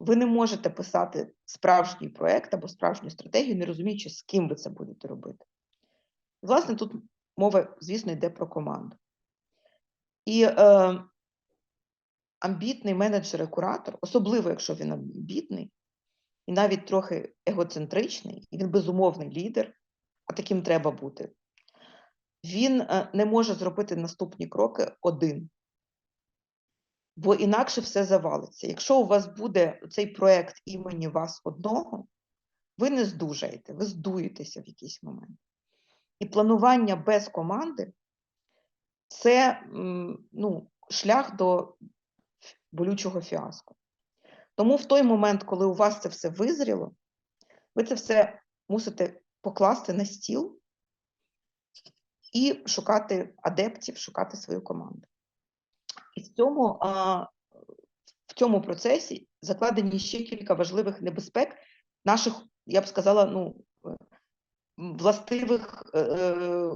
Ви не можете писати справжній проект або справжню стратегію, не розуміючи, з ким ви це будете робити. Власне, тут мова, звісно, йде про команду. І е, амбітний менеджер і куратор, особливо якщо він амбітний, і навіть трохи егоцентричний, і він безумовний лідер, а таким треба бути. Він е, не може зробити наступні кроки один, бо інакше все завалиться. Якщо у вас буде цей проект імені вас одного, ви не здужаєте, ви здуєтеся в якийсь момент. І планування без команди це ну, шлях до болючого фіаско. Тому в той момент, коли у вас це все визріло, ви це все мусите покласти на стіл і шукати адептів, шукати свою команду. І в цьому, а, в цьому процесі закладені ще кілька важливих небезпек наших, я б сказала, ну, властивих е, е,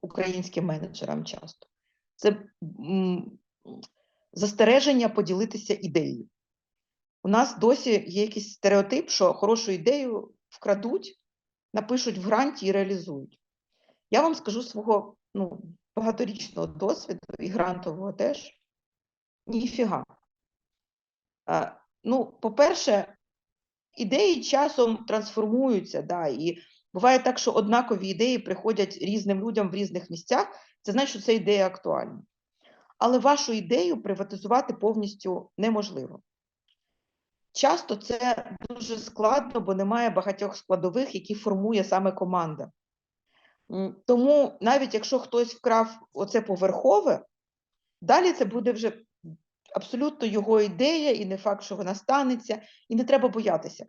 українським менеджерам часто. Це м, застереження поділитися ідеєю. У нас досі є якийсь стереотип, що хорошу ідею вкрадуть, напишуть в гранті і реалізують. Я вам скажу свого ну, багаторічного досвіду і грантового теж. Ніфіга. Ну, по-перше, ідеї часом трансформуються, да, і буває так, що однакові ідеї приходять різним людям в різних місцях. Це значить, що ця ідея актуальна. Але вашу ідею приватизувати повністю неможливо. Часто це дуже складно, бо немає багатьох складових, які формує саме команда. Тому навіть якщо хтось вкрав оце поверхове, далі це буде вже абсолютно його ідея, і не факт, що вона станеться, і не треба боятися.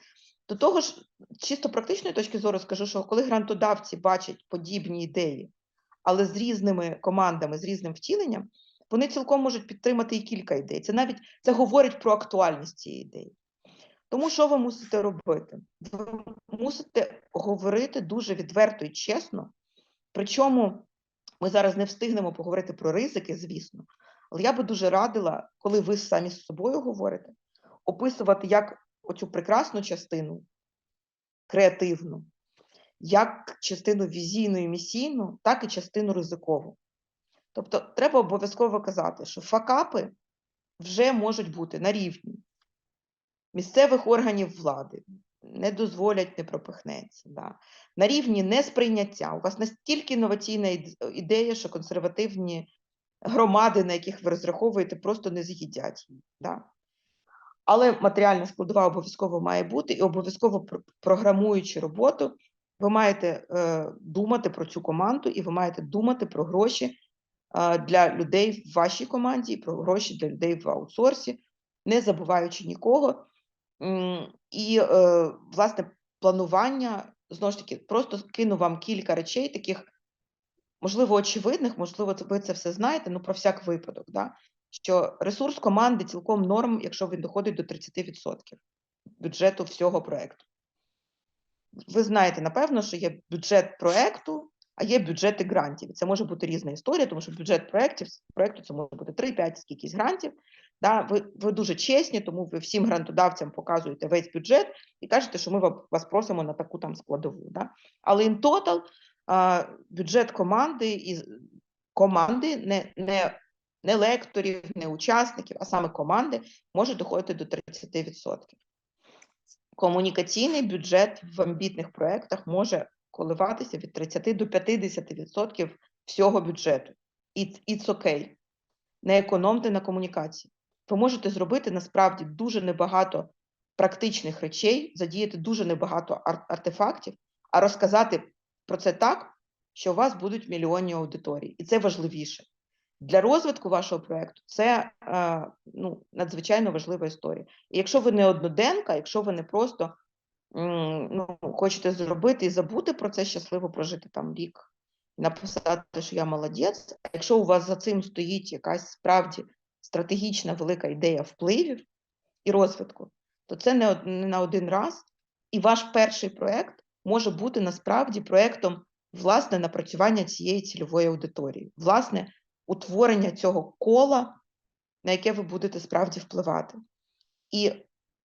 До того ж, чисто практичної точки зору скажу, що коли грантодавці бачать подібні ідеї, але з різними командами, з різним втіленням, вони цілком можуть підтримати і кілька ідей. Це навіть це говорить про актуальність цієї ідеї. Тому що ви мусите робити? Ви мусите говорити дуже відверто і чесно. Причому ми зараз не встигнемо поговорити про ризики, звісно, але я би дуже радила, коли ви самі з собою говорите, описувати як оцю прекрасну частину, креативну, як частину візійну і місійну, так і частину ризикову. Тобто треба обов'язково казати, що факапи вже можуть бути на рівні місцевих органів влади, не дозволять, не пропихнеться. Да. На рівні несприйняття. У вас настільки інноваційна ідея, що консервативні громади, на яких ви розраховуєте, просто не з'їдять. Да. Але матеріальна складова обов'язково має бути, і обов'язково програмуючи роботу, ви маєте е, думати про цю команду, і ви маєте думати про гроші е, для людей в вашій команді, і про гроші для людей в аутсорсі, не забуваючи нікого. І, е, власне, планування знову ж таки, просто кину вам кілька речей, таких, можливо, очевидних, можливо, ви це все знаєте, ну про всяк випадок. Да? Що ресурс команди цілком норм, якщо він доходить до 30% бюджету всього проекту. Ви знаєте, напевно, що є бюджет проекту, а є бюджети грантів. Це може бути різна історія, тому що бюджет проектів проекту це може бути 3-5 скількись грантів. Да, ви, ви дуже чесні, тому ви всім грантодавцям показуєте весь бюджет і кажете, що ми вас просимо на таку там складову. Да? Але in total бюджет команди і команди, не, не, не лекторів, не учасників, а саме команди може доходити до 30%. Комунікаційний бюджет в амбітних проєктах може коливатися від 30 до 50% всього бюджету. It's, it's okay. Не економте на комунікації. Ви можете зробити насправді дуже небагато практичних речей, задіяти дуже небагато ар- артефактів, а розказати про це так, що у вас будуть мільйонні аудиторії. І це важливіше. Для розвитку вашого проєкту це е, ну, надзвичайно важлива історія. І якщо ви не одноденка, якщо ви не просто ну, хочете зробити і забути про це, щасливо прожити там рік, написати, що я молодець. А якщо у вас за цим стоїть якась справді стратегічна велика ідея впливів і розвитку, то це не, на один раз. І ваш перший проект може бути насправді проектом власне напрацювання цієї цільової аудиторії, власне, утворення цього кола, на яке ви будете справді впливати. І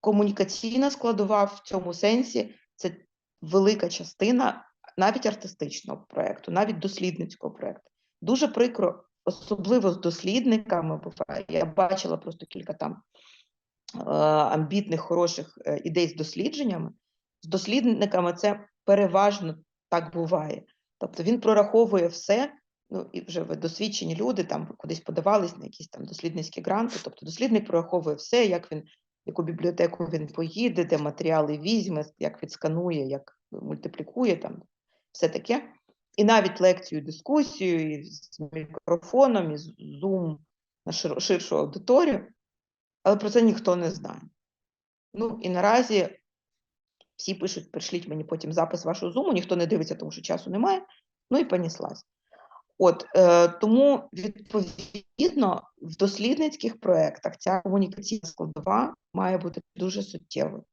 комунікаційна складова в цьому сенсі це велика частина навіть артистичного проєкту, навіть дослідницького проєкту. Дуже прикро, особливо з дослідниками, буває. Я бачила просто кілька там е, амбітних, хороших е, ідей з дослідженнями. З дослідниками це переважно так буває. Тобто він прораховує все, ну і вже досвідчені люди там кудись подавались на якісь там дослідницькі гранти. Тобто дослідник прораховує все, як він, яку бібліотеку він поїде, де матеріали візьме, як відсканує, як мультиплікує там, все таке. І навіть лекцію, дискусію і з мікрофоном, і з Zoom на ширшу аудиторію, але про це ніхто не знає. Ну і наразі всі пишуть, пришліть мені потім запис вашого зуму, ніхто не дивиться, тому що часу немає. Ну і поніслась. От е, тому відповідно в дослідницьких проєктах ця комунікаційна складова має бути дуже суттєвою.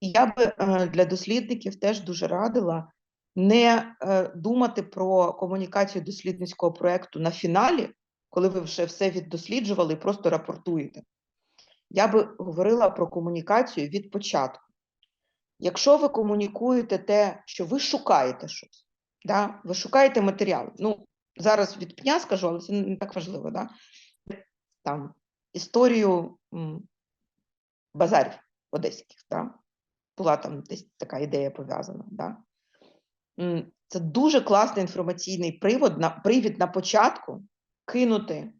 І я би е, для дослідників теж дуже радила не е, думати про комунікацію дослідницького проєкту на фіналі, коли ви вже все віддосліджували і просто рапортуєте. Я би говорила про комунікацію від початку. Якщо ви комунікуєте те, що ви шукаєте щось, да? ви шукаєте матеріал. Ну, зараз від пня скажу, але це не так важливо. Да? Там, історію базарів одеських. Да? Була там десь така ідея пов'язана. Да? Це дуже класний інформаційний привод на, привід на початку кинути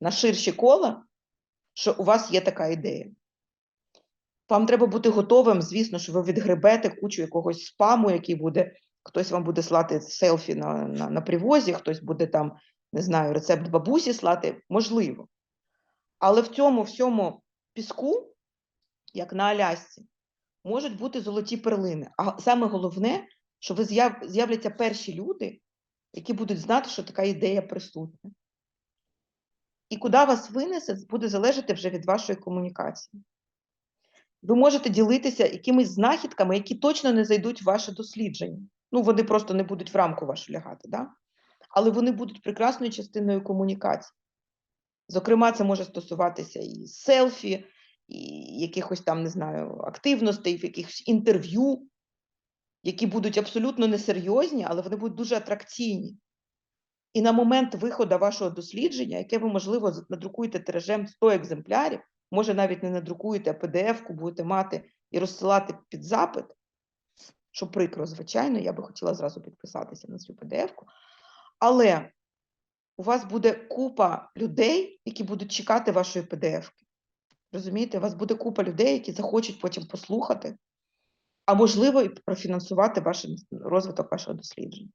на ширші кола, що у вас є така ідея. Вам треба бути готовим, звісно, що ви відгребете кучу якогось спаму, який буде, хтось вам буде слати селфі на, на, на привозі, хтось буде там, не знаю, рецепт бабусі слати, можливо. Але в цьому всьому піску, як на Алясці, можуть бути золоті перлини. А саме головне, що ви з'яв- з'являться перші люди, які будуть знати, що така ідея присутня. І куди вас винесе, буде залежати вже від вашої комунікації. Ви можете ділитися якимись знахідками, які точно не зайдуть в ваше дослідження. Ну, вони просто не будуть в рамку вашу лягати, да? але вони будуть прекрасною частиною комунікації. Зокрема, це може стосуватися і селфі, і якихось там, не знаю, активностей, якихось інтерв'ю, які будуть абсолютно несерйозні, але вони будуть дуже атракційні. І на момент виходу вашого дослідження, яке ви, можливо, надрукуєте тиражем 100 екземплярів, може навіть не надрукуєте, а PDF-ку будете мати і розсилати під запит, що прикро, звичайно, я би хотіла зразу підписатися на цю PDF-ку. Але у вас буде купа людей, які будуть чекати вашої PDF-ки. Розумієте, у вас буде купа людей, які захочуть потім послухати, а можливо, і профінансувати ваш розвиток вашого дослідження.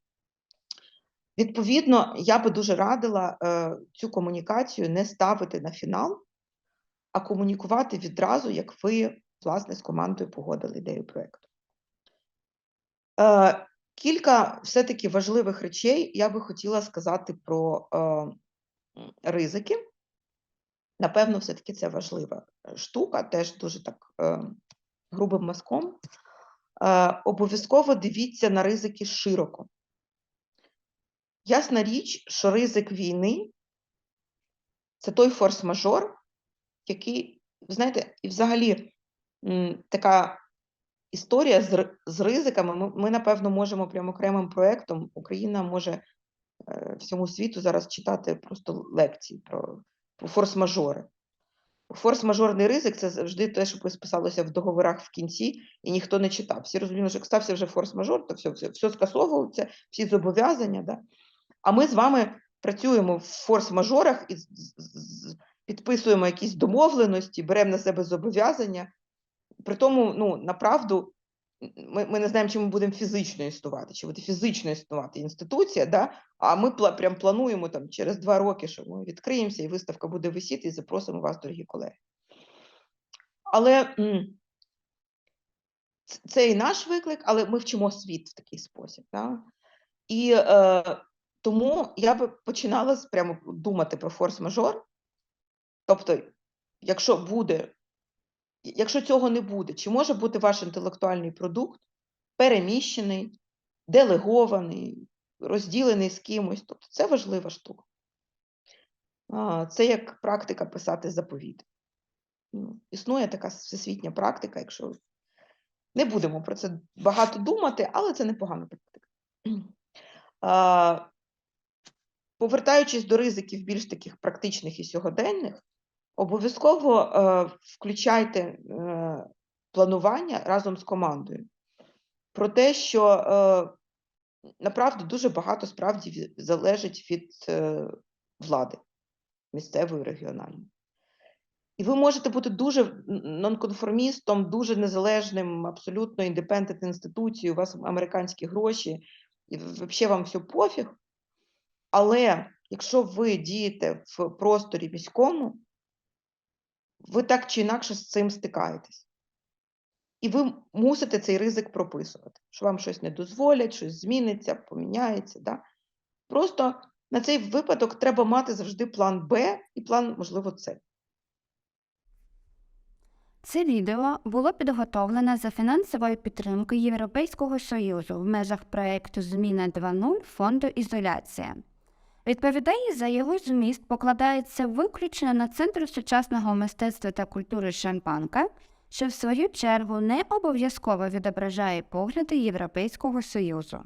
Відповідно, я би дуже радила е, цю комунікацію не ставити на фінал, а комунікувати відразу, як ви, власне, з командою погодили ідею проєкту. Е, кілька все-таки важливих речей я би хотіла сказати про е, ризики. Напевно, все-таки це важлива е, штука, теж дуже так е, грубим мазком. Е, обов'язково дивіться на ризики широко. Ясна річ, що ризик війни це той форс-мажор, який, знаєте, і взагалі така історія з, з ризиками. Ми, ми, напевно, можемо прямо окремим проєктом. Україна може е, всьому світу зараз читати просто лекції про, про форс-мажори. Форс-мажорний ризик це завжди те, що писалося в договорах в кінці, і ніхто не читав. Всі розуміли, що як стався вже форс-мажор, то все, все, все скасовується, всі зобов'язання. Да? А ми з вами працюємо в форс-мажорах і підписуємо якісь домовленості, беремо на себе зобов'язання. При тому, ну, направду, ми, ми не знаємо, чи ми будемо фізично існувати, чи буде фізично існувати інституція, да? а ми пла, прям плануємо там, через два роки, що ми відкриємося, і виставка буде висіти, і запросимо вас, дорогі колеги. Але це і наш виклик, але ми вчимо світ в такий спосіб. Да? І е, тому я би починала прямо думати про форс-мажор. Тобто, якщо буде, якщо цього не буде, чи може бути ваш інтелектуальний продукт переміщений, делегований, розділений з кимось? Тобто це важлива штука. Це як практика писати заповіт. Ну, існує така всесвітня практика, якщо не будемо про це багато думати, але це непогана практика. Повертаючись до ризиків більш таких практичних і сьогоденних, обов'язково е, включайте е, планування разом з командою про те, що е, направду дуже багато справді залежить від е, влади місцевої, регіональної. І ви можете бути дуже нонконформістом, дуже незалежним, абсолютно індепендент інституцією, у вас американські гроші, і взагалі вам все пофіг. Але якщо ви дієте в просторі міському, ви так чи інакше з цим стикаєтесь. І ви мусите цей ризик прописувати, що вам щось не дозволять, щось зміниться, поміняється. Да? Просто на цей випадок треба мати завжди план Б і план, можливо, С. Це відео було підготовлене за фінансової підтримки Європейського Союзу в межах проекту Зміна 2.0 фонду ізоляція. Відповідальність за його зміст покладається виключно на Центр сучасного мистецтва та культури Шампанка, що в свою чергу не обов'язково відображає погляди Європейського Союзу.